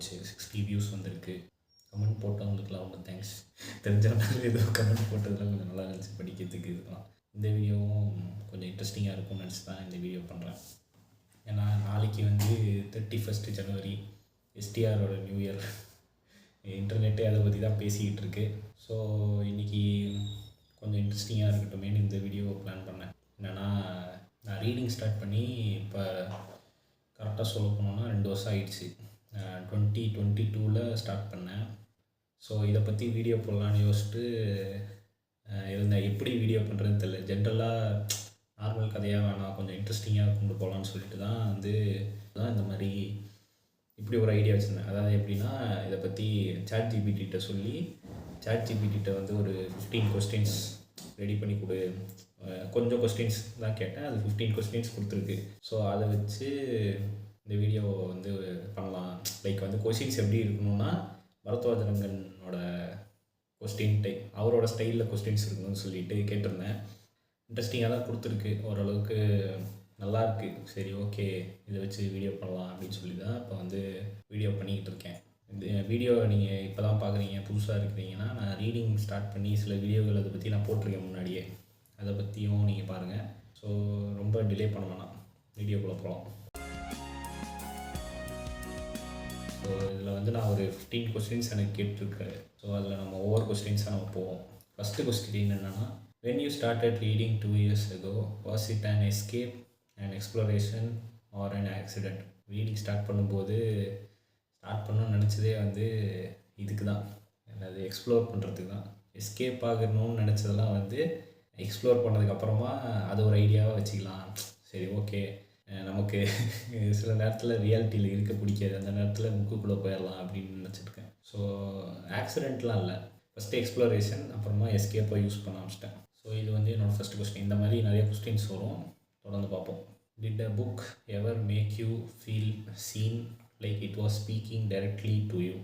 போச்சு sixty views வந்திருக்கு. Comment போட்டவங்களுக்குலாம் ரொம்ப தேங்க்ஸ் தெரிஞ்சவனால ஏதோ கமெண்ட் போட்டதெல்லாம் கொஞ்சம் நல்லா இருந்துச்சு படிக்கிறதுக்கு இதுக்கெல்லாம் இந்த வீடியோவும் கொஞ்சம் இன்ட்ரெஸ்டிங்காக இருக்கும்னு நினச்சி தான் இந்த வீடியோ பண்ணுறேன் ஏன்னா நாளைக்கு வந்து தேர்ட்டி ஃபஸ்ட்டு ஜனவரி எஸ்டிஆரோட நியூ இயர் இன்டர்நெட்டே அதை பற்றி தான் பேசிக்கிட்டு இருக்கு. ஸோ இன்றைக்கி கொஞ்சம் இன்ட்ரெஸ்டிங்காக இருக்கட்டுமேனு இந்த வீடியோவை பிளான் பண்ணேன். என்னென்னா நான் ரீடிங் ஸ்டார்ட் பண்ணி இப்போ கரெக்டாக சொல்ல போனோன்னா ரெண்டு வருஷம் ஆயிடுச்சு. டுவெண்ட்டி டுவெண்ட்டி டூவில் ஸ்டார்ட் பண்ணேன். ஸோ இதை பற்றி வீடியோ போடலான்னு யோசிச்சுட்டு இருந்தேன் எப்படி வீடியோ பண்ணுறதுன்னு தெரியல. ஜென்ரலாக நார்மல் கதையாக வேணாம். கொஞ்சம் இன்ட்ரெஸ்டிங்காக கொண்டு போகலான்னு சொல்லிட்டு தான் வந்து தான் இந்த மாதிரி இப்படி ஒரு ஐடியா வச்சுருந்தேன். அதாவது எப்படின்னா இதை பற்றி சாட் ஜிபிடிகிட்ட சொல்லி சாட் ஜிபிடிகிட்ட வந்து ஒரு ஃபிஃப்டீன் கொஸ்டின்ஸ் ரெடி பண்ணி கொடு. கொஞ்சம் கொஸ்டின்ஸ் தான் கேட்டேன். அது ஃபிஃப்டீன் கொஸ்டின்ஸ் கொடுத்துருக்கு. ஸோ அதை வச்சு இந்த வீடியோ வந்து பண்ணலாம். லைக் வந்து கொஷின்ஸ் எப்படி இருக்கணும்னா பரத்வாஜரங்கனோட கொஸ்டின் டைப் அவரோட ஸ்டைலில் கொஸ்டின்ஸ் இருக்கணும்னு சொல்லிட்டு கேட்டிருந்தேன். இன்ட்ரெஸ்டிங்காக தான் கொடுத்துருக்கு. ஓரளவுக்கு நல்லாருக்கு சரி ஓகே இதை வச்சு வீடியோ பண்ணலாம் அப்படின்னு சொல்லி தான் இப்போ வந்து வீடியோ பண்ணிக்கிட்டு இருக்கேன். இந்த வீடியோ நீங்கள் இப்போ தான் பார்க்குறீங்க புதுசாக இருக்கிறீங்கன்னா நான் ரீடிங் ஸ்டார்ட் பண்ணி சில வீடியோகள் அதை பற்றி நான் போட்டிருக்கேன் முன்னாடியே. அதை பற்றியும் நீங்கள் பாருங்கள் ஸோ ரொம்ப டிலே பண்ண வேணாம். வீடியோக்குள்ளே போகலாம் ஸோ இதில் வந்து நான் ஒரு ஃபிஃப்டீன் கொஸ்டின்ஸ் எனக்கு கேட்டிருக்கேன் ஸோ அதில் நம்ம ஒவ்வொரு கொஸ்டின்ஸாக நம்ம போவோம். ஃபஸ்ட்டு கொஸ்டின் என்னென்னா when you started reading two years ago was it and escape and exploration or and accident reading start பண்ணும்போது ஸ்டார்ட் பண்ணணும்னு நினச்சதே வந்து இதுக்கு தான் என்னது எக்ஸ்ப்ளோர் பண்ணுறதுக்கு தான் எஸ்கேப் ஆகணும்னு நினச்சதெல்லாம் வந்து எக்ஸ்ப்ளோர் பண்ணதுக்கப்புறமா அது ஒரு ஐடியாவாக வச்சுக்கலாம். சரி ஓகே நமக்கு சில நேரத்தில் ரியாலிட்டியில் இருக்க பிடிக்காது. அந்த நேரத்தில் முக்குக்குள்ளே போயிடலாம் அப்படின்னு நினச்சிருக்கேன் ஸோ ஆக்சிடெண்ட்லாம் இல்லை. ஃபஸ்ட்டு எக்ஸ்ப்ளோரேஷன் அப்புறமா எஸ்கேப்பாக யூஸ் பண்ண ஆரம்பிச்சிட்டேன். ஸோ இது வந்து என்னோடய ஃபஸ்ட் கொஸ்டின் இந்த மாதிரி நிறைய கொஸ்டின்ஸ் வரும். தொடர்ந்து பார்ப்போம். Did a book ever make you feel seen like it was speaking directly to you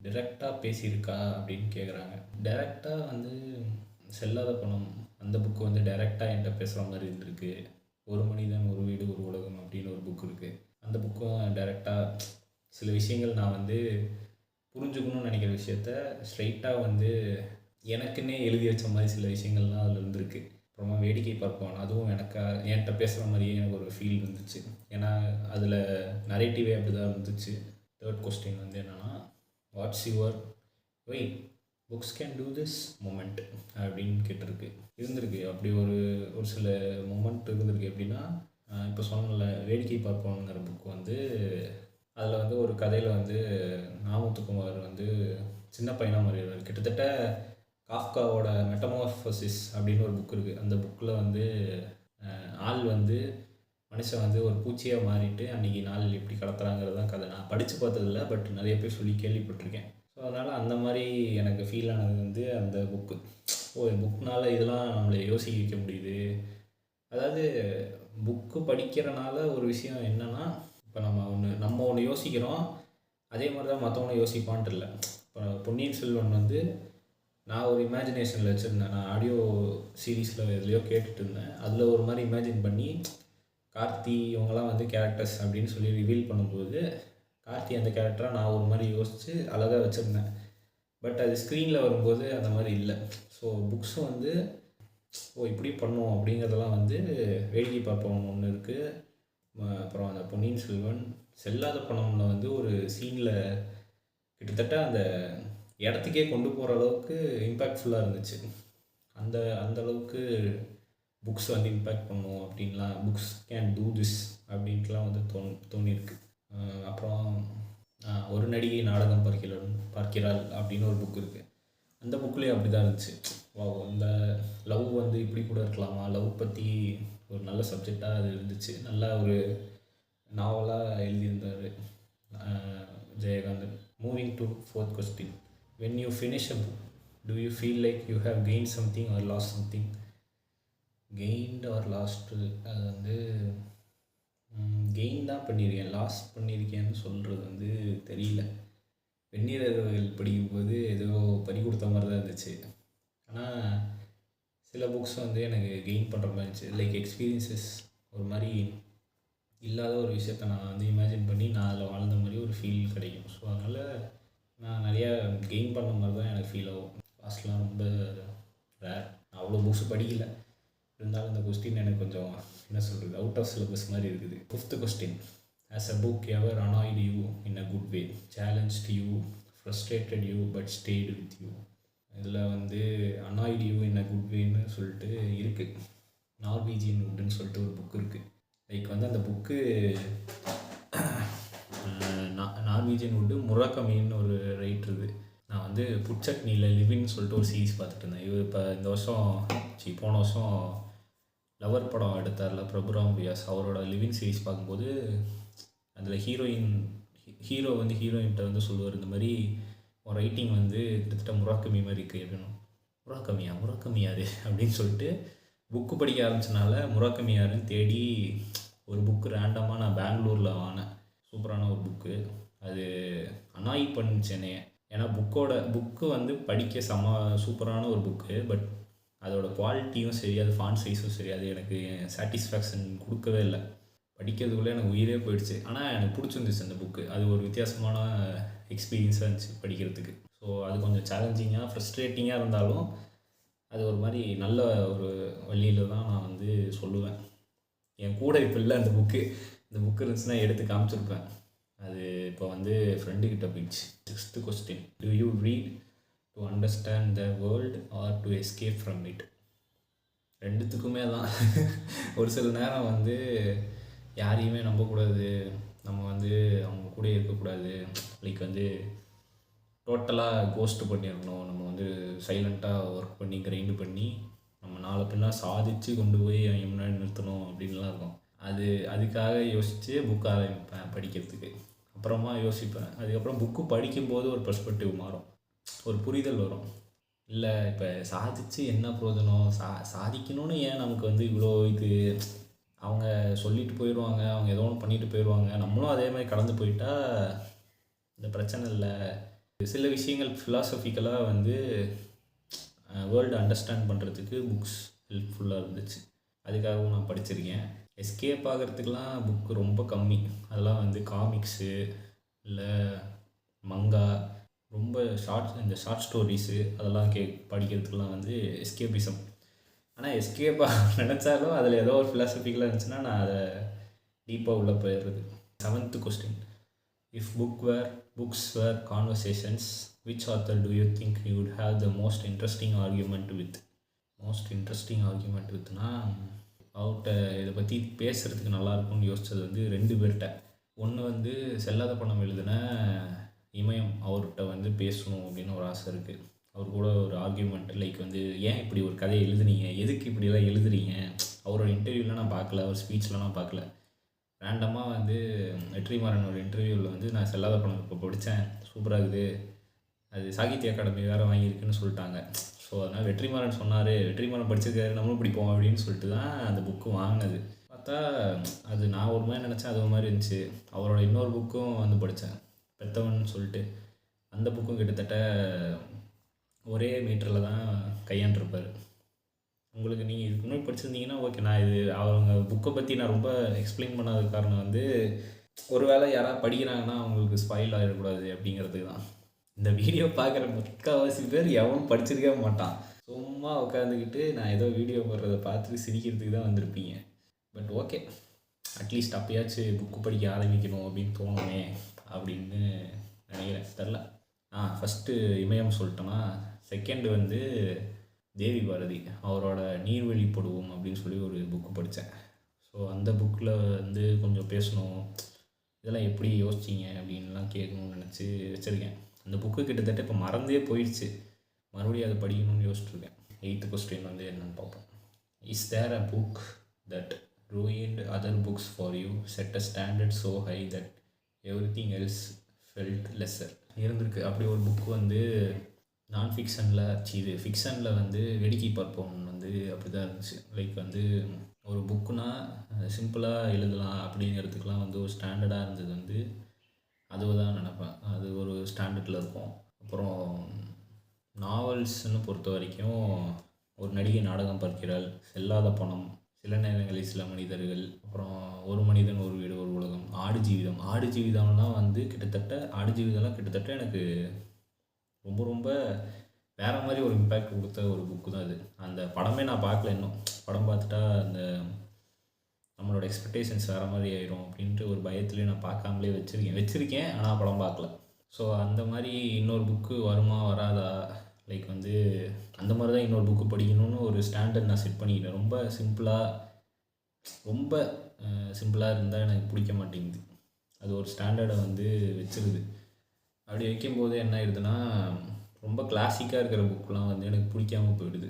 டிரெக்டாக பேசியிருக்கா அப்படின்னு கேட்குறாங்க டைரெக்டாக வந்து செல்லாத பணம். அந்த புக்கு வந்து டைரெக்டாக என்கிட்ட பேசுகிற மாதிரி இருந்திருக்கு. ஒரு மனிதன் ஒரு வீடு ஒரு உலகம் அப்படின்னு ஒரு புக் இருக்குது அந்த புக்கும் டைரெக்டாக சில விஷயங்கள் நான் வந்து புரிஞ்சுக்கணும்னு நினைக்கிற விஷயத்த ஸ்ட்ரைட்டாக வந்து எனக்குன்னே எழுதி வச்ச மாதிரி சில விஷயங்கள்லாம் அதில் இருந்திருக்கு. அப்புறமா வேடிக்கை பார்ப்போம் அதுவும் எனக்கு என்கிட்ட பேசுகிற மாதிரியே எனக்கு ஒரு ஃபீல் இருந்துச்சு. ஏன்னா அதில் நரேட்டிவே அப்படி தான் இருந்துச்சு. தேர்ட் கொஸ்டின் வந்து என்னென்னா what's your weight books can do this moment அப்படின்னு கேட்டிருக்கு. இருந்திருக்கு. அப்படி ஒரு ஒரு சில மூமெண்ட் இருந்திருக்கு எப்படின்னா இப்போ சொன்னல வேடிக்கை பார்ப்போங்கிற புக் வந்து அதில் வந்து ஒரு கதையில் வந்து நாமுத்துக்குமார் வந்து சின்ன பையனாக மாறிடுவார். கிட்டத்தட்ட காஃப்காவோட மெட்டமார்ஃபோசிஸ் அப்படின்னு ஒரு புக் இருக்குது அந்த புக்கில் வந்து ஆள் வந்து மனுஷன் வந்து ஒரு பூச்சியாக மாறிட்டு அன்றைக்கி நாள் எப்படி கடத்துறாங்கிறது தான் கதை. நான் படித்து பார்த்ததில்ல பட் நிறைய பேர் சொல்லி கேள்விப்பட்டிருக்கேன். ஸோ அதனால் அந்த மாதிரி எனக்கு ஃபீல் ஆனது வந்து அந்த புக்கு ஓ புக்னால் இதெல்லாம் நம்மளை யோசிக்க வைக்க முடியுது. அதாவது புக்கு படிக்கிறனால ஒரு விஷயம் என்னன்னா இப்போ நம்ம ஒன்று நம்ம ஒன்று யோசிக்கிறோம். அதே மாதிரி தான் மற்றவனை யோசிப்பான்ட்டு இல்லை. இப்போ பொன்னியின் செல்வன் வந்து நான் ஒரு இமேஜினேஷனில் வச்சுருந்தேன். நான் ஆடியோ சீரீஸில் எதுலையோ கேட்டுட்டு இருந்தேன். அதில் ஒரு மாதிரி இமேஜின் பண்ணி கார்த்தி இவங்கெல்லாம் வந்து கேரக்டர்ஸ் அப்படின்னு சொல்லி ரிவீல் பண்ணும்போது கார்த்தி அந்த கேரக்டராக நான் ஒரு மாதிரி யோசித்து அழகாக வச்சுருந்தேன். பட் அது ஸ்க்ரீனில் வரும்போது அந்த மாதிரி இல்லை. ஸோ புக்ஸும் வந்து ஓ இப்படி பண்ணுவோம் அப்படிங்கிறதெல்லாம் வந்து வேடிக்கை பார்ப்போம் ஒன்று இருக்குது அப்புறம் அந்த பொன்னியின் செல்வன் செல்லாத பணம்ல வந்து ஒரு சீனில் கிட்டத்தட்ட அந்த இடத்துக்கே கொண்டு போகிற அளவுக்கு இம்பேக்ட்ஃபுல்லாக இருந்துச்சு. அந்த அந்த அளவுக்கு புக்ஸ் வந்து இம்பேக்ட் பண்ணும் அப்படின்லாம் புக்ஸ் கேன் டூ திஸ் அப்படின்ட்டுலாம் வந்து தோணு தோணியிருக்கு. அப்புறம் ஒரு நடிகை நாடகம் பார்க்கிறாள் பார்க்கிறாள் அப்படின்னு ஒரு புக் இருக்குது அந்த புக்லேயும் அப்படி தான் இருந்துச்சு. வா அந்த லவ் வந்து இப்படி கூட இருக்கலாமா? லவ் பற்றி ஒரு நல்ல சப்ஜெக்டாக அது இருந்துச்சு. நல்லா ஒரு நாவலாக எழுதியிருந்தார் Jayakanthan. Moving to fourth question when you finish a book do you feel like you have gain something or loss something gained or lost அது வந்து கெயின் தான் பண்ணியிருக்கேன் லாஸ் பண்ணியிருக்கேன்னு சொல்கிறது வந்து தெரியல. வெந்நீரர்கள் படிக்கும்போது ஏதோ பறி கொடுத்த மாதிரி தான் இருந்துச்சு. ஆனால் சில புக்ஸ் வந்து எனக்கு கெயின் பண்ணுற மாதிரி இருந்துச்சு. லைக் எக்ஸ்பீரியன்ஸஸ் ஒரு மாதிரி இல்லாத ஒரு விஷயத்த நான் வந்து இமேஜின் பண்ணி நான் அதில் வாழ்ந்த மாதிரி ஒரு ஃபீல் கிடைக்கும். ஸோ அதனால் நான் நிறையா கெயின் பண்ண மாதிரி தான் எனக்கு ஃபீல் ஆகும். ஃபாஸ்ட்லாம் ரொம்ப ரேர் நான் அவ்வளோ புக்ஸ் படிக்கலை. இருந்தாலும் இந்த கொஸ்டின் எனக்கு கொஞ்சம் என்ன சொல்கிறது அவுட் ஆஃப் சிலபஸ் மாதிரி இருக்குது. Fifth question as a book ever annoyed you in a good way challenge you frustrated you but stayed with you இதில் வந்து annoyed you in a good வேன்னு சொல்லிட்டு இருக்குது நார்வீஜியன் உட்னு சொல்லிட்டு ஒரு புக் இருக்குது லைக் வந்து அந்த புக்கு நார்வீஜியன் உட்டு முராக்கமின்னு ஒரு ரைட்டர் இருக்குது நான் வந்து புட்சட்னியில் லிவின்னு சொல்லிட்டு ஒரு சீரிஸ் பார்த்துட்டு இருந்தேன். இவர் இப்போ இந்த வருஷம் சி போன வருஷம் லவர் படம் எடுத்தார்ல பிரபுராம் வியாஸ் அவரோட லிவிங் சீரிஸ் பார்க்கும்போது அதில் ஹீரோயின் ஹீரோ வந்து ஹீரோயின்கிட்ட வந்து சொல்லுவார் இந்த மாதிரி உன் ரைட்டிங் வந்து கிட்டத்தட்ட முராக்கமி மாதிரி இருக்குது அப்படின்னு முராக்கமியா முராக்கமி யாரு அப்படின்னு சொல்லிட்டு புக்கு படிக்க ஆரம்பிச்சனால முராக்கமி யாருன்னு தேடி ஒரு புக்கு ரேண்டமாக நான் பெங்களூரில் வாங்கினேன். சூப்பரான ஒரு புக்கு அது அனாய் பண்ணுச்சு என்னைய ஏன்னா புக்கோட புக்கு வந்து படிக்க சம சூப்பரான ஒரு புக்கு பட் அதோட குவாலிட்டியும் சரி அது ஃபான் சைஸும் சரி அது எனக்கு சாட்டிஸ்ஃபேக்ஷன் கொடுக்கவே இல்லை. படிக்கிறதுக்குள்ளே எனக்கு உயிரே போயிடுச்சு. ஆனால் எனக்கு பிடிச்சிருந்துச்சு அந்த புக்கு அது ஒரு வித்தியாசமான எக்ஸ்பீரியன்ஸாக இருந்துச்சு படிக்கிறதுக்கு. ஸோ அது கொஞ்சம் சேலஞ்சிங்காக ஃப்ரஸ்ட்ரேட்டிங்காக இருந்தாலும் அது ஒரு மாதிரி நல்ல ஒரு வழியில் தான் நான் வந்து சொல்லுவேன். என் கூட இப்போ இல்லை அந்த புக்கு இந்த புக்கு இருந்துச்சுன்னா எடுத்து காமிச்சிருப்பேன். அது இப்போ வந்து ஃப்ரெண்டுக்கிட்ட போயிடுச்சு. Sixth question do you read to understand the world or to escape from it ரெண்டுத்துக்குமே தான். ஒரு சில நேரம் வந்து யாரையுமே நம்பக்கூடாது. நம்ம வந்து அவங்க கூட இருக்கக்கூடாது. லைக் வந்து டோட்டலாக கோஸ்ட் பண்ணிடணும் நம்ம வந்து சைலண்ட்டாக ஒர்க் பண்ணி கிரைண்டு பண்ணி நம்ம நாளை பின்னால் சாதித்து கொண்டு போய் அவங்க முன்னாடி நிறுத்தணும் அப்படின்லாம் இருக்கும். அது அதுக்காக யோசித்து புக் ஆரம்பிப்பேன் படிக்கிறதுக்கு. அப்புறமா யோசிப்பேன். அதுக்கப்புறம் புக்கு படிக்கும்போது ஒரு பெர்ஸ்பெக்டிவ் மாறும். ஒரு புரிதல் வரும். இல்லை இப்போ சாதிச்சு என்ன பிரயோஜனம்? சா சாதிக்கணும்னு ஏன் நமக்கு வந்து இவ்வளோ இது? அவங்க சொல்லிட்டு போயிடுவாங்க அவங்க ஏதோ ஒன்று பண்ணிட்டு போயிடுவாங்க நம்மளும் அதே மாதிரி கடந்து போயிட்டா இந்த பிரச்சனை இல்லை. சில விஷயங்கள் ஃபிலாசபிக்கலாக வந்து வேர்ல்டு அண்டர்ஸ்டாண்ட் பண்ணுறதுக்கு புக்ஸ் ஹெல்ப்ஃபுல்லாக இருந்துச்சு. அதுக்காகவும் நான் படிச்சிருக்கேன். எஸ்கேப் ஆகிறதுக்கெலாம் புக்கு ரொம்ப கம்மி. அதெல்லாம் வந்து காமிக்ஸு இல்லை மங்கா ரொம்ப ஷார்ட் இந்த ஷார்ட் ஸ்டோரிஸு அதெல்லாம் கே படிக்கிறதுக்கெலாம் வந்து எஸ்கேபிசம் ஆனால் எஸ்கேப்பாக நினச்சாலும் அதில் ஏதோ ஒரு ஃபிலாசபிக்கலாக இருந்துச்சுன்னா நான் அதை டீப்பாக உள்ளே போயிடுறது. Seventh question if book were books were conversations which author do you think you would have the most interesting argument with most interesting argument வித்னா அவர்கிட்ட இதை பற்றி பேசுகிறதுக்கு நல்லாயிருக்கும்னு யோசித்தது வந்து ரெண்டு பேர்கிட்ட. ஒன்று வந்து செல்லாத பணம் எழுதின இமயம் அவர்கிட்ட வந்து பேசணும் அப்படின்னு ஒரு ஆசை இருக்குது அவர் கூட ஒரு ஆர்கியூமெண்ட் லைக் வந்து ஏன் இப்படி ஒரு கதையை எழுதுனீங்க? எதுக்கு இப்படிலாம் எழுதுறீங்க? அவரோட இன்டர்வியூலாம் நான் பார்க்கல அவர் ஸ்பீச்லாம் நான் பார்க்கல. ரேண்டமாக வந்து வெற்றிமாறனோட இன்டர்வியூவில் வந்து நான் செல்லாத படம் இப்போ படித்தேன் சூப்பராக இருக்குது அது சாகித்ய அகாடமி வேறு வாங்கியிருக்குன்னு சொல்லிட்டாங்க. ஸோ அதனால் வெற்றிமாறன் சொன்னார் வெற்றிமாறன் படிச்சிருக்காரு நம்மளும் பிடிப்போம் அப்படின்னு சொல்லிட்டு தான் அந்த புக்கு வாங்கினது. பார்த்தா அது நான் ஒரு மாதிரி நினச்சேன் அது ஒரு மாதிரி இருந்துச்சு. அவரோட இன்னொரு புக்கும் வந்து படித்தேன் பெத்தவன் சொல்லிட்டு அந்த புக்கும் கிட்டத்தட்ட ஒரே மீட்டரில் தான் கையாண்டிருப்பார். உங்களுக்கு நீங்கள் இதுக்கு முன்னாடி படிச்சிருந்தீங்கன்னா ஓகே நான் இது அவங்க புக்கை பற்றி நான் ரொம்ப எக்ஸ்பிளைன் பண்ணாத காரணம் வந்து ஒரு வேளை யாராவது படிக்கிறாங்கன்னா அவங்களுக்கு ஸ்பாயில் ஆகிடக்கூடாது அப்படிங்கிறதுக்கு தான். இந்த வீடியோ பார்க்குற முக்கால்வாசி பேர் எவனும் படிச்சிருக்கவே மாட்டான். சும்மா உட்காந்துக்கிட்டு நான் ஏதோ வீடியோ போடுறத பார்த்துட்டு சிரிக்கிறதுக்கு தான் வந்திருப்பீங்க. பட் ஓகே அட்லீஸ்ட் அப்பயாச்சும் புக்கு படிக்க ஆரம்பிக்கணும் அப்படின்னு தோணுமே. அப்படின்னு நினைக்கிறேன். தெரில ஆ ஃபஸ்ட்டு இமயம் சொல்லிட்டோன்னா செகண்டு வந்து தேவி பாரதி அவரோட நீர்வழி படுவோம் அப்படின்னு சொல்லி ஒரு புக்கு படித்தேன் ஸோ அந்த புக்கில் வந்து கொஞ்சம் பேசணும். இதெல்லாம் எப்படி யோசிச்சிங்க அப்படின்லாம் கேட்கணும்னு நினச்சி வச்சுருக்கேன். அந்த புக்கு கிட்டத்தட்ட இப்போ மறந்தே போயிடுச்சு. மறுபடியும் அதை படிக்கணும்னு யோசிச்சுருக்கேன். எயித்து கொஸ்டின் வந்து என்னென்னு பார்ப்போம். Is there a book that ruined other books for you set a standard so high that everything else felt lesser இருந்திருக்கு. அப்படி ஒரு புக் வந்து நான் ஃபிக்ஷனில் இது ஃபிக்ஷனில் வந்து வேடிக்கை பார்ப்போம் வந்து அப்படி தான் இருந்துச்சு. லைக் வந்து ஒரு புக்குனா சிம்பிளாக எழுதலாம் அப்படிங்கிறதுக்கெலாம் வந்து ஒரு ஸ்டாண்டர்டாக இருந்தது வந்து அதுவை தான் நினப்பேன். அது ஒரு ஸ்டாண்டர்டில் இருக்கும். அப்புறம் நாவல்ஸ்னு பொறுத்த வரைக்கும் ஒரு நடிகை நாடகம் பார்க்கிறாள். செல்லாத பணம். சில நேரங்களில் சில மனிதர்கள் அப்புறம் ஒரு மனிதன் ஒரு வீடு ஒரு உலகம் ஆடு ஜீவிதம். ஆடு ஜீவிதம்லாம் வந்து கிட்டத்தட்ட ஆடு ஜீவிதம்லாம் கிட்டத்தட்ட எனக்கு ரொம்ப ரொம்ப வேறு மாதிரி ஒரு இம்பேக்ட் கொடுத்த ஒரு புக்கு தான் அது. அந்த படமே நான் பார்க்கல இன்னும். படம் பார்த்துட்டா அந்த நம்மளோட எக்ஸ்பெக்டேஷன்ஸ் வேறு மாதிரி ஆயிரும் அப்படின்ட்டு ஒரு பயத்துலேயே நான் பார்க்காமலே வச்சுருக்கேன். வச்சுருக்கேன் ஆனால் படம் பார்க்கல. ஸோ அந்த மாதிரி இன்னொரு புக்கு வருமா வராதா? லைக் வந்து அந்த மாதிரி தான் இன்னொரு புக்கு படிக்கணும்னு ஒரு ஸ்டாண்டர்ட் நான் செட் பண்ணிக்கிட்டேன். ரொம்ப சிம்பிளாக ரொம்ப சிம்பிளாக இருந்தால் எனக்கு பிடிக்க மாட்டேங்குது. அது ஒரு ஸ்டாண்டர்டை வந்து வச்சிருது. அப்படி வைக்கும்போது என்ன ஆயிடுதுன்னா ரொம்ப கிளாசிக்காக இருக்கிற புக்கெலாம் வந்து எனக்கு பிடிக்காமல் போயிடுது.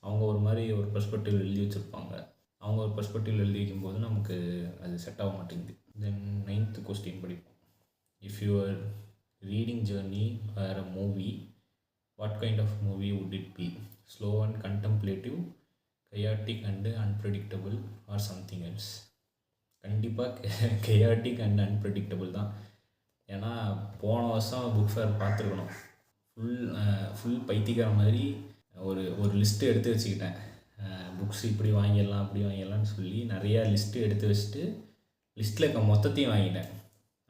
அவங்க ஒரு மாதிரி ஒரு பெர்ஸ்பெக்டிவ் எழுதி வச்சுருப்பாங்க. அவங்க ஒரு பெர்ஸ்பெக்டிவ் எழுதி வைக்கும்போது நமக்கு அது செட் ஆக மாட்டேங்குது. தென் நைன்த்து கொஸ்டின் படிப்போம். If your reading journey were a movie what kind of movie would it be slow and contemplative chaotic and unpredictable or something else கண்டிப்பாக கையாட்டிக் அண்ட் அன்பிரடிக்டபுள் தான். ஏன்னா போன வருஷம் புக் ஃபேர் பார்த்துருக்கணும். Full full பைத்திக்கிற மாதிரி ஒரு ஒரு லிஸ்ட்டு எடுத்து வச்சுக்கிட்டேன். புக்ஸ் இப்படி வாங்கிடலாம் அப்படி வாங்கிடலாம்னு சொல்லி நிறையா லிஸ்ட்டு எடுத்து வச்சுட்டு லிஸ்ட்டில் இருக்க மொத்தத்தையும் வாங்கிட்டேன்.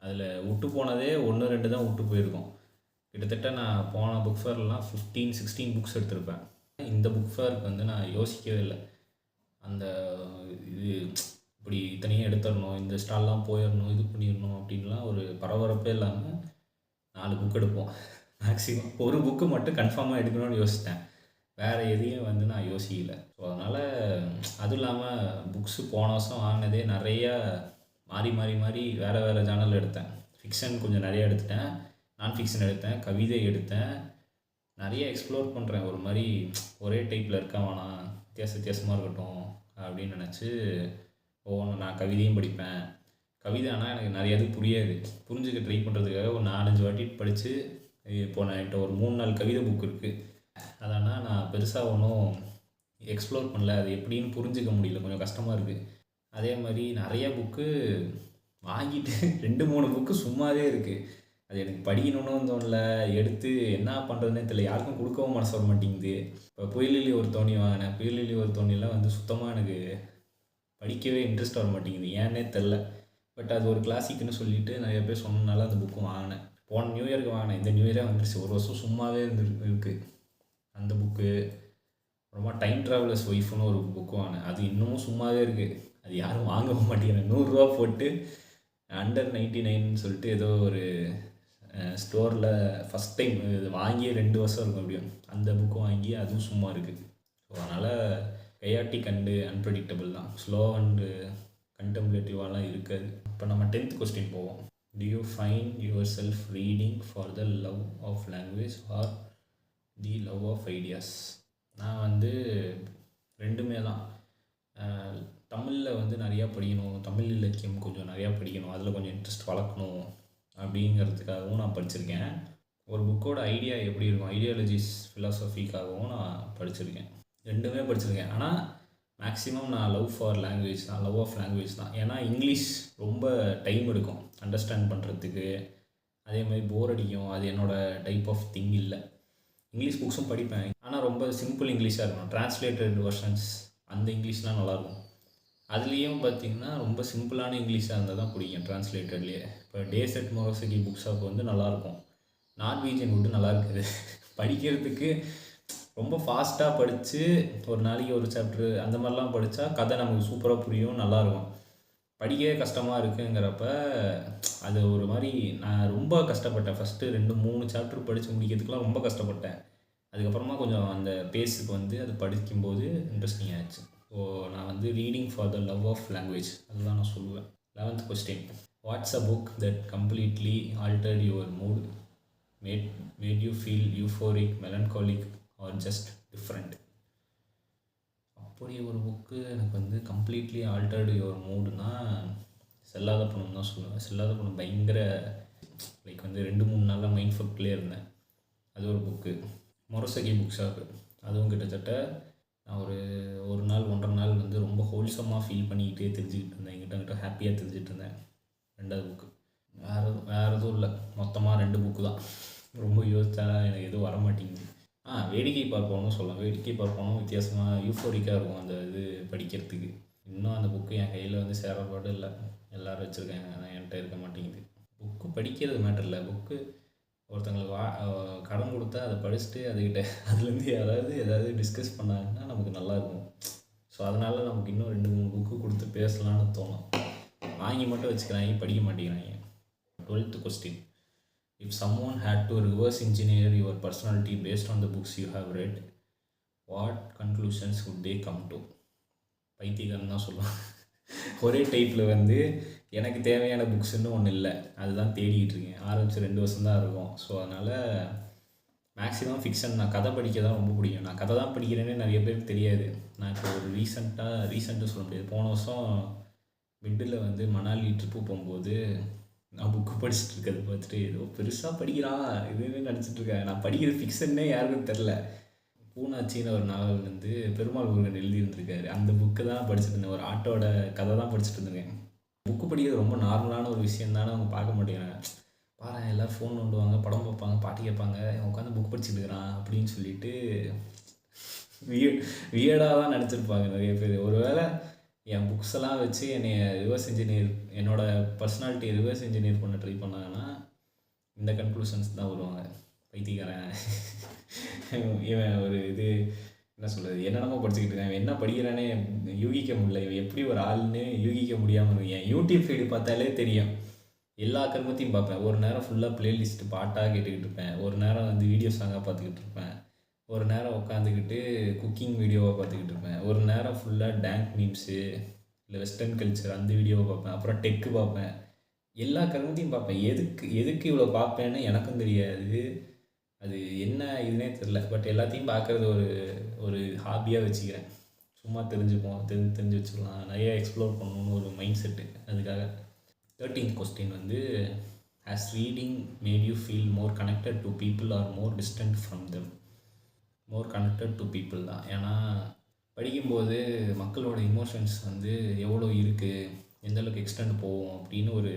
அதில் விட்டு போனதே ஒன்று ரெண்டு தான் விட்டு போயிருக்கோம். கிட்டத்தட்ட நான் போன புக் ஃபேர்லாம் ஃபிஃப்டீன் சிக்ஸ்டீன் புக்ஸ் எடுத்திருப்பேன். இந்த புக் ஃபேருக்கு வந்து நான் யோசிக்கவே இல்லை. அந்த இது இப்படி இத்தனையும் எடுத்துடணும் இந்த ஸ்டால்லாம் போயிடணும் இது பண்ணிடணும் அப்படின்லாம் ஒரு பரபரப்பே இல்லாமல் நாலு புக் எடுப்போம். மேக்ஸிமம் ஒரு புக்கு மட்டும் கன்ஃபார்மாக எடுக்கணும்னு யோசித்தேன் வேறு எதையும் வந்து நான் யோசிக்கல. ஸோ அதனால் அதுவும் இல்லாமல் புக்ஸு போன வருஷம் வாங்கினதே நிறையா மாறி மாறி மாறி வேறு வேறு ஜேனல் எடுத்தேன். ஃபிக்ஷன் கொஞ்சம் நிறையா எடுத்துட்டேன். நான் ஃபிக்ஷன் எடுத்தேன் கவிதை எடுத்தேன். நிறைய எக்ஸ்ப்ளோர் பண்ணுறேன் ஒரு மாதிரி ஒரே டைப்பில் இருக்க வேணாம். வித்தியாச வித்தியாசமாக இருக்கட்டும் அப்படின்னு நினச்சி ஒவ்வொன்று நான் கவிதையும் படிப்பேன். கவிதை ஆனால் எனக்கு நிறைய இது புரியாது. புரிஞ்சுக்க ட்ரை பண்ணுறதுக்காக ஒரு நாலஞ்சு வாட்டி படித்து இப்போ நான் என்கிட்ட ஒரு மூணு நாள் கவிதை புக் இருக்குது அதனால் நான் பெருசாக ஒன்றும் எக்ஸ்ப்ளோர் பண்ணல. அது எப்படின்னு புரிஞ்சுக்க முடியல. கொஞ்சம் கஷ்டமாக இருக்குது அதே மாதிரி நிறைய புக்கு வாங்கிட்டு ரெண்டு மூணு புக்கு சும்மாவே இருக்குது அது எனக்கு படிக்கணும்னு தோணல. எடுத்து என்ன பண்ணுறதுனே தெரியல. யாருக்கும் கொடுக்கவும் மனசு வர மாட்டேங்குது. இப்போ புயலிலி ஒரு தோணி வாங்கினேன். புயலிலி ஒரு தோணிலாம் வந்து சுத்தமாக எனக்கு படிக்கவே இன்ட்ரெஸ்ட் வர மாட்டேங்குது. ஏன்னே தெரில பட் அது ஒரு கிளாசிக்னு சொல்லிட்டு நிறைய பேர் சொன்னனால அந்த புக்கு வாங்கினேன். போன நியூ இயருக்கு வாங்கினேன். இந்த நியூ இயரே வந்துருச்சு. ஒரு வருஷம் சும்மாவே இருந்து இருக்குது அந்த புக்கு ரொம்ப டைம் ட்ராவலர்ஸ் ஒய்ஃப்னு ஒரு புக்கு வாங்கினேன். அது இன்னமும் சும்மாவே இருக்குது அது யாரும் வாங்கவும் மாட்டேங்கிறேன் நூறுரூவா போட்டு அண்டர் நைன்டி நைன் சொல்லிட்டு ஏதோ ஒரு ஸ்டோரில் ஃபஸ்ட் டைம் இது வாங்கி ரெண்டு வருஷம் இருக்கும் முடியும் அந்த புக்கும் வாங்கி அதுவும் சும்மா இருக்குது ஸோ அதனால் கையாட்டி கண்டு அன்பிரடிக்டபிள் தான். ஸ்லோ அண்டு கண்டம்ப்ளேட்டிவாலாம் இருக்காது. இப்போ நம்ம டென்த் கொஸ்டின் போவோம். Do you find yourself reading for the love of language or the love of ideas நான் வந்து ரெண்டுமே தான். தமிழில் வந்து நிறையா படிக்கணும். தமிழ் இலக்கியம் கொஞ்சம் நிறையா படிக்கணும். அதில் கொஞ்சம் இன்ட்ரெஸ்ட் வளர்க்கணும். அப்படிங்கிறதுக்காகவும் நான் படிச்சிருக்கேன். ஒரு புக்கோட ஐடியா எப்படி இருக்கும்? ஐடியாலஜிஸ் ஃபிலாசபிக்காகவும் நான் படிச்சிருக்கேன். ரெண்டுமே படிச்சிருக்கேன். ஆனால் மேக்ஸிமம் நான் லவ் ஃபார் லாங்குவேஜ் தான் லவ் ஆஃப் லாங்குவேஜ் தான். ஏன்னா இங்கிலீஷ் ரொம்ப டைம் எடுக்கும். அண்டர்ஸ்டாண்ட் பண்ணுறதுக்கு அதே மாதிரி போர் அடிக்கும். அது என்னோடய டைப் ஆஃப் திங் இல்லை. இங்கிலீஷ் புக்ஸும் படிப்பேன். ஆனால் ரொம்ப சிம்பிள் இங்கிலீஷாக இருக்கும் ட்ரான்ஸ்லேட்டட் வெர்ஷன்ஸ் அந்த இங்கிலீஷ்லாம் நல்லாயிருக்கும். அதுலேயும் பார்த்திங்கன்னா ரொம்ப சிம்பிளான இங்கிலீஷாக இருந்தால் தான் பிடிக்கும் ட்ரான்ஸ்லேட்டட்லேயே இப்போ days at Morisaki book shop வந்து நல்லாயிருக்கும் நார்வீஜியன் ஃபுட்டு நல்லா இருக்குது. படிக்கிறதுக்கு ரொம்ப ஃபாஸ்ட்டாக படித்து ஒரு நாளைக்கு ஒரு சாப்டர் அந்த மாதிரிலாம் படித்தா கதை நமக்கு சூப்பராக புரியும் நல்லாயிருக்கும் படிக்கவே கஷ்டமாக இருக்குங்கிறப்ப அது ஒரு மாதிரி நான் ரொம்ப கஷ்டப்பட்டேன். ஃபஸ்ட்டு ரெண்டு மூணு சாப்டர் படித்து முடிக்கிறதுக்குலாம் ரொம்ப கஷ்டப்பட்டேன். அதுக்கப்புறமா கொஞ்சம் அந்த பேஸுக்கு வந்து அது படிக்கும்போது இன்ட்ரெஸ்டிங் ஆச்சு ஸோ நான் வந்து reading for the love of language அதுதான் நான் சொல்லுவேன். Eleventh question what's a book that completely altered your mood made made you feel euphoric melancholic or just different அப்படி ஒரு புக்கு எனக்கு வந்து கம்ப்ளீட்லி ஆல்டர்டு யுவர் மூடுனா செல்லாத பணம் தான் சொல்லுவேன். செல்லாத பணம் பயங்கர லைக் வந்து ரெண்டு மூணு நாளாக மைண்ட் ஃபக்ட்லேயே இருந்தேன். அது ஒரு புக்கு மொரசகி புக் ஷாப்பு அதுவும் கிட்டத்தட்ட நான் ஒரு ஒரு நாள் ஒன்றரை நாள் வந்து ரொம்ப ஹோல்சமாக ஃபீல் பண்ணிக்கிட்டே தெரிஞ்சுக்கிட்டு இருந்தேன். எங்கிட்ட கிட்ட ஹாப்பியாக தெரிஞ்சுட்டு இருந்தேன். ரெண்டாவது புக்கு வேறு வேறு எதுவும் இல்லை. மொத்தமாக ரெண்டு புக்கு தான். ரொம்ப யோசிச்சா எனக்கு எதுவும் வர மாட்டேங்குது. ஆ வேடிக்கை பார்ப்போம்னு சொல்லலாம். வேடிக்கை பார்ப்போம்னு வித்தியாசமாக யூஃபோரிக்காக இருக்கும் அந்த இது படிக்கிறதுக்கு. இன்னும் அந்த புக்கு என் கையில் வந்து சேரப்பாடு இல்லை. எல்லோரும் வச்சுருக்காங்க. ஆனால் என்கிட்ட இருக்க மாட்டேங்குது. புக்கு படிக்கிறது மேட்டர் இல்லை. புக்கு ஒருத்தங்களுக்கு வா கடன் கொடுத்தா அதை படிச்சுட்டு அதுக்கிட்ட அதுலேருந்து யாராவது ஏதாவது டிஸ்கஸ் பண்ணாங்கன்னா நமக்கு நல்லாயிருக்கும். ஸோ அதனால் நமக்கு இன்னும் ரெண்டு மூணு புக்கு கொடுத்து பேசலான்னு தோணும். வாங்கி மட்டும் வச்சுக்கிறாங்க படிக்க மாட்டேங்கிறாங்க. Twelfth question if someone had to reverse engineer your personality based on the books you have read what conclusions would they come to பைத்தியக்காரன் தான் சொல்லுவாங்க ஒரே டைப்பில் வந்து எனக்கு தேவையான புக்ஸ்ன்னு ஒன்று இல்லை. அதுதான் தேடிக்கிட்டு இருக்கேன். ஆரம்பிச்சு ரெண்டு வருஷம் தான் இருக்கும். ஸோ அதனால் மேக்ஸிமம் ஃபிக்ஷன் நான் கதை படிக்க தான் ரொம்ப பிடிக்கும். நான் கதை தான் படிக்கிறேன்னு நிறைய பேருக்கு தெரியாது. நான் இப்போ ஒரு ரீசெண்டாக ரீசெண்டாக சொல்ல முடியாது. போன வருஷம் மிட்டில் வந்து மணாலி ட்ரிப்பு போகும்போது நான் புக்கு படிச்சுட்டு இருக்கிறது பார்த்துட்டு ஏதோ பெருசாக படிக்கிறான் இதுன்னு நினச்சிட்டு இருக்கேன் நான் படிக்கிற ஃபிக்ஷன்னே யாருக்கும் தெரில பூனாச்சின்னு ஒரு நாவல் வந்து பெருமாள் முருகன் எழுதியிருந்திருக்காரு. அந்த புக்கு தான் படிச்சுட்டு இருந்தேன். ஒரு ஆட்டோட கதை தான் படிச்சுட்டு இருந்தேன். புக்கு படிக்கிறது ரொம்ப நார்மலான ஒரு விஷயம் தானே அவங்க பார்க்க மாட்டேங்கிறாங்க. பாரு எல்லாம் ஃபோன் நோண்டுவாங்க படம் பார்ப்பாங்க பாட்டு கேட்பாங்க உட்காந்து புக் படிச்சுட்டு இருக்கிறான் அப்படின்னு சொல்லிட்டு விய வியடாக தான் நினச்சிருப்பாங்க நிறைய பேர். ஒருவேளை என் புக்ஸ் எல்லாம் வச்சு என்னை ரிவர்ஸ் இன்ஜினியர் என்னோடய பர்சனாலிட்டியை ரிவர்ஸ் இன்ஜினியர் பண்ண ட்ரை பண்ணாங்கன்னா இந்த கன்க்ளூஷன்ஸ் தான் வருவாங்க. பைத்தியக்காரன். இவன் ஒரு இது என்ன சொல்கிறது என்னென்னமோ படிச்சுக்கிட்டு இருக்கேன். என்ன படிக்கிறானே யூகிக்க முடியல. இவன் எப்படி ஒரு ஆள்னு யூகிக்க முடியாமல் இருக்கேன் யூடியூப் ஃபீடு பார்த்தாலே தெரியும். எல்லா கருமத்தையும் பார்ப்பேன். ஒரு நேரம் ஃபுல்லாக பிளேலிஸ்ட் பாட்டாக கேட்டுக்கிட்டு இருப்பேன். ஒரு நேரம் வந்து வீடியோ சாங்காக பார்த்துக்கிட்டு இருப்பேன். ஒரு நேரம் உட்காந்துக்கிட்டு குக்கிங் வீடியோவை பார்த்துக்கிட்டு இருப்பேன். ஒரு நேரம் ஃபுல்லாக டேங்க் மீம்ஸு இல்லை வெஸ்டர்ன் கல்ச்சர் அந்த வீடியோவை பார்ப்பேன். அப்புறம் டெக்கு பார்ப்பேன். எல்லா கருமத்தையும் பார்ப்பேன். எதுக்கு எதுக்கு இவ்வளோ பார்ப்பேன்னு எனக்கும் தெரியாது. அது என்ன இதுனே தெரில பட் எல்லாத்தையும் பார்க்குறது ஒரு ஒரு ஹாபியாக வச்சுக்கிறேன். சும்மா தெரிஞ்சுப்போம் தெரிஞ்சு தெரிஞ்சு வச்சுக்கலாம். நிறைய எக்ஸ்ப்ளோர் பண்ணணும்னு ஒரு மைண்ட் செட்டு அதுக்காக தேர்ட்டீன்த் கொஸ்டின் வந்து has reading made you feel more connected to people or more distant from them more connected to people தான். ஏன்னா படிக்கும்போது மக்களோட இமோஷன்ஸ் வந்து எவ்வளோ இருக்குது எந்த அளவுக்கு எக்ஸ்டெண்ட் போகும் அப்படின்னு ஒரு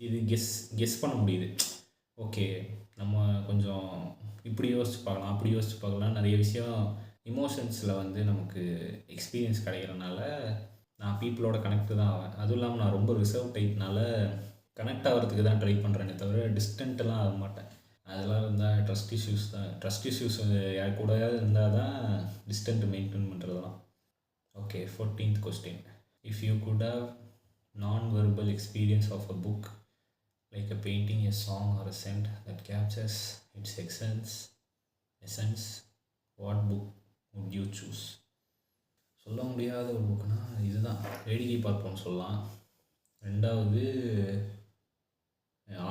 இது கெஸ் கெஸ் பண்ண முடியுது. ஓகே நம்ம கொஞ்சம் இப்படி யோசிச்சு பார்க்கலாம் அப்படி யோசிச்சு பார்க்கலாம். நிறைய விஷயம் இமோஷன்ஸில் வந்து நமக்கு எக்ஸ்பீரியன்ஸ் கிடைக்கிறனால நான் பீப்புளோட கனெக்ட் தான் ஆவேன். அதுவும் இல்லாமல் நான் ரொம்ப ரிசர்வ் டைப்னால கனெக்ட் ஆகிறதுக்கு தான் ட்ரை பண்ணுறேனே தவிர டிஸ்டன்ட்லாம் ஆக மாட்டேன். அதெல்லாம் இருந்தால் ட்ரஸ்ட் இஷ்யூஸ் தான். ட்ரஸ்ட் இஷ்யூஸ் யார் கூடயாவது இருந்தால் தான் டிஸ்டன்ட் மெயின்டைன் பண்ணுறதுலாம் okay fourteenth question if you could have non verbal experience of a book like a painting, a song, or a scent that captures its essence, essence, what book would you choose? சொல்ல முடியாத ஒரு புக்குனா இதுதான். வேடிக்கை பார்ப்போம்னு சொல்லலாம். ரெண்டாவது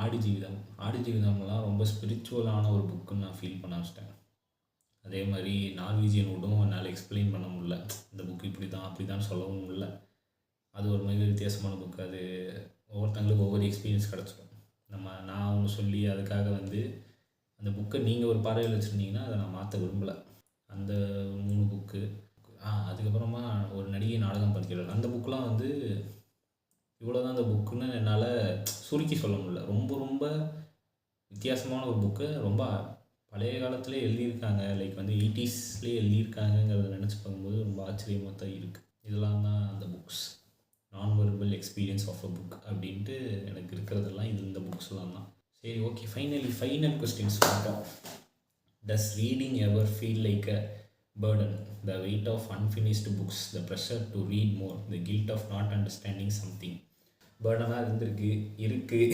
ஆடி ஜீவிதம் ஆடி ஜீவிதம்லாம் ரொம்ப ஸ்பிரிச்சுவலான ஒரு புக்குன்னு நான் ஃபீல் பண்ண வச்சிட்டேன் அதே மாதிரி நார்வீஜியன் விடவும் என்னால் எக்ஸ்பிளைன் பண்ண முடியல. இந்த புக்கு இப்படி தான் அப்படி தான் சொல்லவும் முடியல. அது ஒரு மாதிரி வித்தியாசமான புக்கு அது ஒவ்வொருத்தங்களுக்கு ஒவ்வொரு எக்ஸ்பீரியன்ஸ் கிடச்சிடும் நம்ம நான் ஒன்று சொல்லி அதுக்காக வந்து அந்த புக்கை நீங்கள் ஒரு பார்வையில் வச்சுருந்தீங்கன்னா அதை நான் மாற்ற விரும்பலை. அந்த மூணு புக்கு ஆ அதுக்கப்புறமா ஒரு நடிகை நாடகம் படிக்கிறார் அந்த புக்கெலாம் வந்து இவ்வளோ தான் அந்த புக்குன்னு என்னால் சுருக்கி சொல்ல முடியல. ரொம்ப ரொம்ப வித்தியாசமான ஒரு புக்கு ரொம்ப பழைய காலத்துலேயே எழுதியிருக்காங்க. லைக் வந்து எயிட்டிஸ்லேயே எழுதியிருக்காங்கங்கிறத நினச்சி பார்க்கும்போது ரொம்ப ஆச்சரியமாக தான் இருக்குது இதெல்லாம் தான் அந்த books non verbal experience of a book அப்படின்ட்டு எனக்கு இருக்கிறதெல்லாம் இது இந்த புக்ஸ்லாம் தான். சரி ஓகே ஃபைனலி ஃபைனல் கொஸ்டின்ஸ் பார்த்தோம் does reading ever feel like a burden the weight of unfinished books the pressure to read more the guilt of not understanding something பேர்டனாக இருந்திருக்கு இருக்குது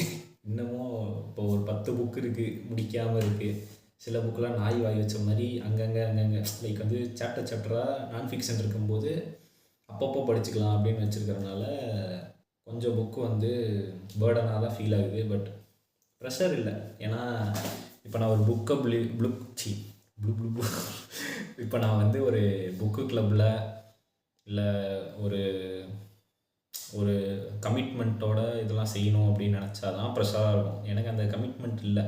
இன்னமும் இப்போ ஒரு பத்து புக் இருக்குது முடிக்காமல் இருக்குது சில புக்கெலாம் நாய் வாய் வச்ச மாதிரி அங்கங்கே அங்கங்கே. லைக் வந்து சாப்டர் சாப்டராக நான் ஃபிக்ஷன் இருக்கும்போது அப்பப்போ படிச்சுக்கலாம் அப்படின்னு வச்சுருக்கறனால கொஞ்சம் புக்கு வந்து பேர்டனாக தான் ஃபீல் ஆகுது. பட் ப்ரெஷர் இல்லை. ஏன்னா இப்போ நான் ஒரு புக்கை ப்ளி ப்ளுக் சி ப்ளூ ப்ளூ ப்ளூ இப்போ நான் வந்து ஒரு புக்கு கிளப்பில் இல்லை ஒரு ஒரு கமிட்மெண்ட்டோட இதெல்லாம் செய்யணும் அப்படின்னு நினச்சா தான் ப்ரெஷராக இருக்கும். எனக்கு அந்த கமிட்மெண்ட் இல்லை.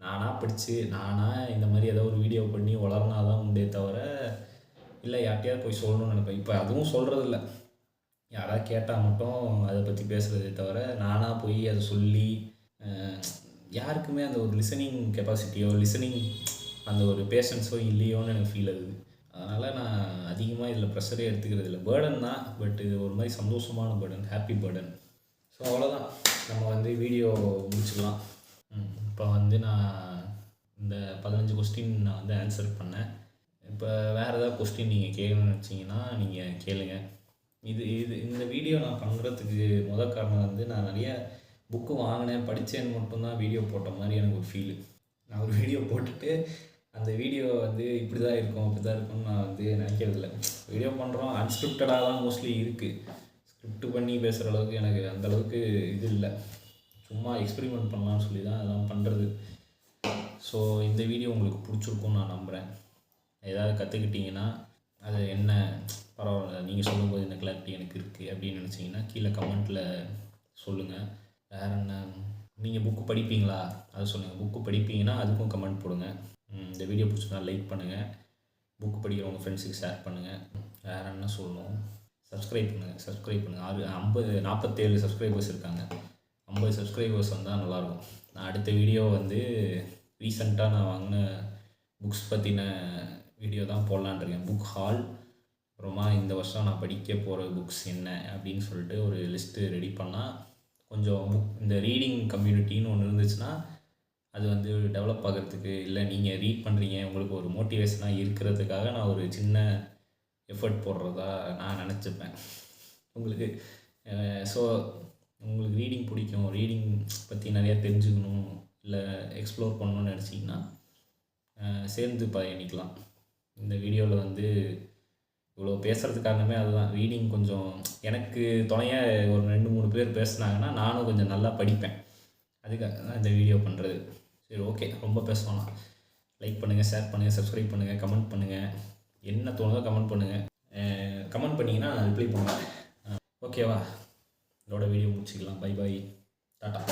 நானாக படித்து நானாக இந்த மாதிரி ஏதோ ஒரு வீடியோ பண்ணி வளர்னா தான் உண்டே தவிர இல்லை யார்கிட்டயாவது போய் சொல்லணும்னு நினைப்பேன். இப்போ அதுவும் சொல்கிறதில்ல யாராவது கேட்டால் மட்டும் அதை பற்றி பேசுகிறதே தவிர நானாக போய் அதை சொல்லி யாருக்குமே அந்த ஒரு லிசனிங் கெப்பாசிட்டியோ லிசனிங் அந்த ஒரு பேஷன்ஸோ இல்லையோன்னு எனக்கு ஃபீல் ஆகுது. அதனால் நான் அதிகமாக இதில் ப்ரெஷரே எடுத்துக்கிறது இல்லை. பேர்டன் தான் பட் இது ஒரு மாதிரி சந்தோஷமான பேர்டன் ஹாப்பி பேர்டன் ஸோ அவ்வளோதான் நம்ம வந்து வீடியோ முடிச்சுக்கலாம். இப்போ வந்து நான் இந்த பதினஞ்சு கொஸ்டின் நான் வந்து ஆன்சர் பண்ணேன். இப்போ வேறு ஏதாவது கொஸ்டின் நீங்கள் கேட்கணும்னு நினச்சிங்கன்னா நீங்கள் கேளுங்க. இது இது இந்த வீடியோ நான் பண்ணுறதுக்கு முத காரணம் வந்து நான் நிறைய புக்கு வாங்கினேன். படித்தேன்னு மட்டும்தான் வீடியோ போட்ட மாதிரி எனக்கு ஒரு ஃபீலு நான் ஒரு வீடியோ போட்டுட்டு அந்த வீடியோ வந்து இப்படி தான் இருக்கும் இப்படி தான் இருக்கும்னு நான் வந்து நினைக்கிறதில்ல வீடியோ பண்ணுறோம் அன்ஸ்கிரிப்டடாக தான் மோஸ்ட்லி இருக்குது ஸ்கிரிப்ட் பண்ணி பேசுகிற அளவுக்கு எனக்கு அந்தளவுக்கு இது இல்லை. சும்மா எக்ஸ்பெரிமெண்ட் பண்ணலாம்னு சொல்லி தான் அதெல்லாம் பண்ணுறது ஸோ இந்த வீடியோ உங்களுக்கு பிடிச்சிருக்கும்னு நான் நம்புகிறேன் ஏதாவது கற்றுக்கிட்டிங்கன்னா அது என்ன பரவாயில்ல நீங்கள் சொல்லும்போது இந்த கிளாரிட்டி எனக்கு இருக்குது அப்படின்னு நினச்சிங்கன்னா கீழே கமெண்ட்டில் சொல்லுங்கள் வேறு என்ன? நீங்கள் புக்கு படிப்பீங்களா? அதை சொல்லுங்கள் புக்கு படிப்பீங்கன்னா அதுக்கும் கமெண்ட் போடுங்க. இந்த வீடியோ பிடிச்சிருந்தா லைக் பண்ணுங்கள் புக்கு படிக்கிறவங்க ஃப்ரெண்ட்ஸுக்கு ஷேர் பண்ணுங்கள் வேறு என்ன சொல்லணும்? சப்ஸ்கிரைப் பண்ணுங்கள் சப்ஸ்கிரைப் பண்ணுங்கள் ஆறு ஐம்பது நாற்பத்தேழு சப்ஸ்கிரைபர்ஸ் இருக்காங்க. ஐம்பது சப்ஸ்கிரைபர்ஸ் வந்தால் நல்லாயிருக்கும். நான் அடுத்த வீடியோ வந்து ரீசெண்டாக நான் வாங்கின புக்ஸ் பற்றின வீடியோ தான் போடலான்ருக்கேன் புக் ஹால் அப்புறமா இந்த வருஷம் நான் படிக்க போகிற புக்ஸ் என்ன அப்படின்னு சொல்லிட்டு ஒரு லிஸ்ட்டு ரெடி பண்ணால் கொஞ்சம் புக் இந்த ரீடிங் கம்யூனிட்டின்னு ஒன்று இருந்துச்சுன்னா அது வந்து டெவலப் ஆகிறதுக்கு இல்லை நீங்கள் ரீட் பண்ணுறீங்க உங்களுக்கு ஒரு மோட்டிவேஷனாக இருக்கிறதுக்காக நான் ஒரு சின்ன எஃபர்ட் போடுறதா நான் நினச்சிப்பேன். உங்களுக்கு ஸோ உங்களுக்கு ரீடிங் பிடிக்கும். ரீடிங் பற்றி நிறையா தெரிஞ்சுக்கணும் இல்லை எக்ஸ்ப்ளோர் பண்ணணும்னு நினச்சிங்கன்னா சேர்ந்து பயணிக்கலாம். இந்த வீடியோவில் வந்து இவ்வளோ பேசுகிறதுக்கு காரணமே அதுதான். ரீடிங் கொஞ்சம் எனக்கு துணையாக ஒரு ரெண்டு மூணு பேர் பேசுனாங்கன்னா நானும் கொஞ்சம் நல்லா படிப்பேன். அதுக்காக தான் இந்த வீடியோ பண்ணுறது சரி ஓகே ரொம்ப பேசுவோம் லைக் பண்ணுங்கள் ஷேர் பண்ணுங்கள் சப்ஸ்கிரைப் பண்ணுங்கள் கமெண்ட் பண்ணுங்கள் என்ன தோணுதோ கமெண்ட் பண்ணுங்கள் கமெண்ட் பண்ணிங்கன்னா நான் ரிப்ளை பண்ணுவேன். ஓகேவா இதோட வீடியோ முடிச்சுக்கலாம். By by tata